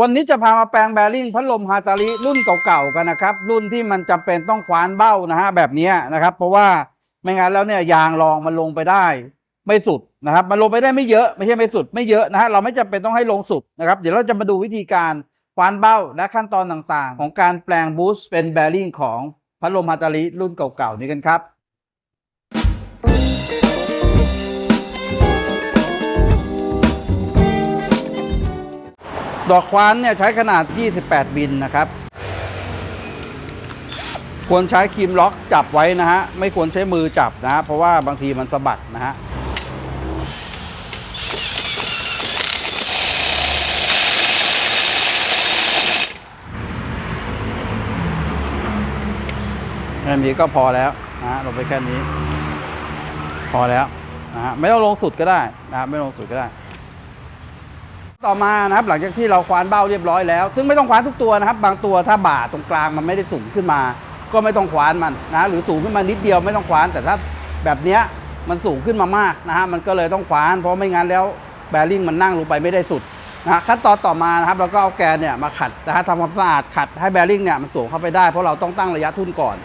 วันนี้จะพามาแปลงแบริ่งพัดลมฮาตาริรุ่นเก่าๆกันนะครับ รุ่นที่มันจำเป็นต้องคว้านเบ้านะฮะแบบนี้นะครับ เพราะว่าไม่งั้นแล้วเนี่ยยางรองมันลงไปได้ไม่สุดนะครับ มันลงไปได้ไม่เยอะไม่ใช่ไม่สุด ไม่เยอะนะฮะเราไม่จำเป็นต้องให้ลงสุดนะครับ เดี๋ยวเราจะมาดูวิธีการคว้านเบ้าและขั้นตอนต่างๆ ของการแปลงบูสต์เป็นแบริ่งของพัดลมฮาตาริรุ่นเก่าๆนี้กันครับ ดอกคว้านเนี่ยใช้ขนาด 28 มิลนะครับ ควรใช้ครีมล็อกจับไว้นะฮะ ไม่ควรใช้มือจับนะฮะเพราะว่าบางทีมันสะบัดนะฮะแค่นี้ก็พอแล้วนะฮะลงไปแค่นี้ พอแล้วนะฮะไม่ต้องลงสุดก็ได้นะไม่ลงสุดก็ได้ ต่อมานะครับหลังจากที่เราคว้านเบ้าเรียบร้อยแล้ว ซึ่งไม่ต้องคว้านทุกตัวนะครับ บางตัวถ้าบ่าตรงกลางมันไม่ได้สูงขึ้นมา ก็ไม่ต้องคว้านมันนะหรือสูงขึ้นมานิดเดียวไม่ต้องคว้าน แต่ถ้าแบบเนี้ยมันสูงขึ้นมามากนะฮะมันก็เลยต้องคว้าน เพราะไม่งั้นแล้วแบริ่งมันนั่งลงไปไม่ได้สุดนะฮะขั้นตอนต่อมานะครับเราก็เอาแกนเนี่ยมาขัดนะฮะทำความสะอาดขัดให้แบริ่งเนี่ยมันสูงเข้าไปได้เพราะเราต้องตั้งระยะทุ่นก่อน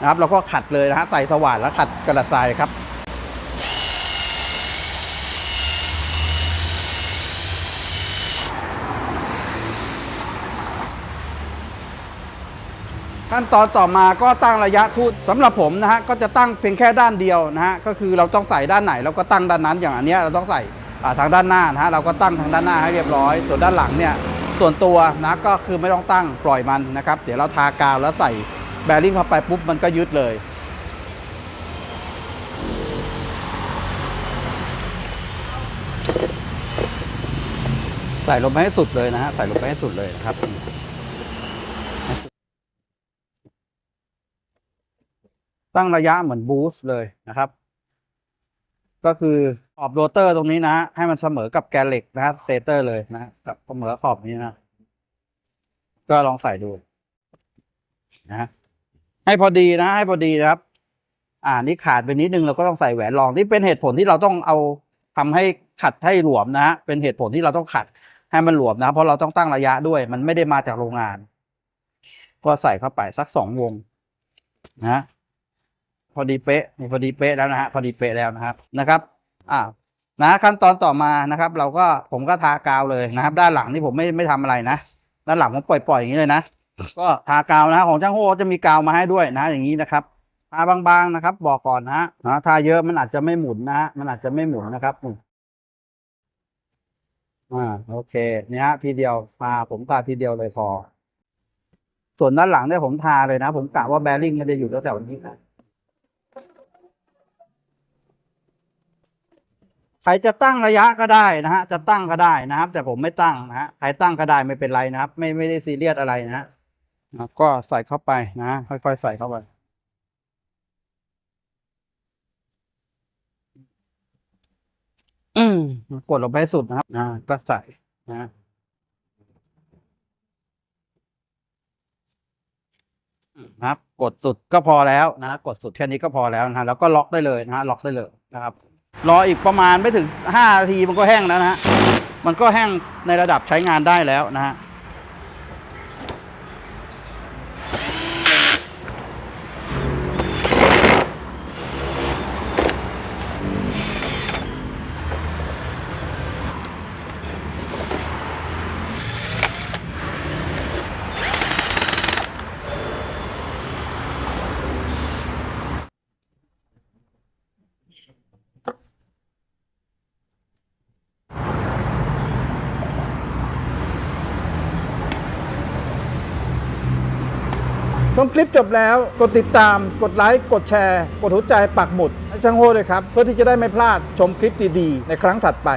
นะครับเราก็ขัดเลยนะฮะใส่สว่านแล้วขัดกระดาษทรายครับ ขั้นตอนต่อมาก็ตั้งระยะทุ่นสำหรับผมนะฮะก็จะตั้งเพียงแค่ด้านเดียวนะฮะก็คือเราต้องใส่ด้านไหนเราก็ตั้งด้านนั้นอย่างอันเนี้ยเราต้องใส่ทางด้านหน้านะฮะเราก็ตั้งทางด้านหน้าให้เรียบร้อย ส่วนด้านหลังเนี่ยส่วนตัวนะก็คือไม่ต้องตั้งปล่อยมันนะครับ เดี๋ยวเราทากาวแล้วใส่แบริ่งเข้าไปปุ๊บมันก็ยึดเลยใส่ลงไปให้สุดเลยนะฮะใส่ลงไปให้สุดเลยนะครับ ตั้งระยะเหมือนบูสต์เลยนะครับ ก็คือขอบโรเตอร์ตรงนี้นะ ให้มันเสมอกับแกนเหล็กนะสเตเตอร์เลยนะกับเสมอขอบนี้นะ ก็ลองใส่ดูนะให้พอดีนะ ให้พอดีนะครับ อ่านี่ขาดไปนิดนึงเราก็ต้องใส่แหวนรองนี่เป็นเหตุผลที่เราต้องเอาทำให้ขัดให้หลวมนะฮะเป็นเหตุผลที่เราต้องขัดให้มันหลวมนะ เพราะเราต้องตั้งระยะด้วย มันไม่ได้มาจากโรงงาน ก็ใส่เข้าไปสักสองวงนะ พอดีเป๊ะนี่พอดีเป๊ะแล้วนะฮะพอดีเป๊ะแล้วนะครับนะครับอ่านะขั้นตอนต่อมานะครับ เราก็ผมก็ทากาวเลยนะครับ ด้านหลังนี่ผมไม่ไม่ทำอะไรนะด้านหลังผมปล่อยๆอย่างนี้เลยนะก็ทากาวนะของช่างโฮจะมีกาวมาให้ด้วยนะ อย่างนี้นะครับทาบางๆนะครับ บอกก่อนนะนะทาเยอะมันอาจจะไม่หมุนนะฮะมันอาจจะไม่หมุนนะครับอ่าโอเคเนี่ยทีเดียวทาผมทาทีเดียวเลยพอ ส่วนด้านหลังเนี่ยผมทาเลยนะ ผมกะว่าแบริ่งมันจะอยู่แถวๆนี้นะ ใครจะตั้งระยะก็ได้นะฮะจะตั้งก็ได้นะครับ แต่ผมไม่ตั้งนะฮะใครตั้งก็ได้ไม่เป็นไรนะครับ ไม่ไม่ได้ซีเรียสอะไรนะฮะนะครับก็ใส่เข้าไปนะค่อยๆใส่เข้าไปอืมกดลงไปให้สุดนะครับนะก็ใส่นะนะครับ กดสุดก็พอแล้วนะกดสุดแค่นี้ก็พอแล้วนะฮะแล้วก็ล็อกได้เลยนะฮะล็อกได้เลยนะครับ รออีกประมาณไม่ถึงห้านาทีมันก็แห้งแล้วนะฮะ มันก็แห้งในระดับใช้งานได้แล้วนะฮะ ชมคลิปจบแล้วกดติดตาม กดไลค์ กดแชร์ กดหัวใจปักหมุดให้ช่างโฮด้วยครับ เพื่อที่จะได้ไม่พลาดชมคลิปดีๆ ในครั้งถัดไป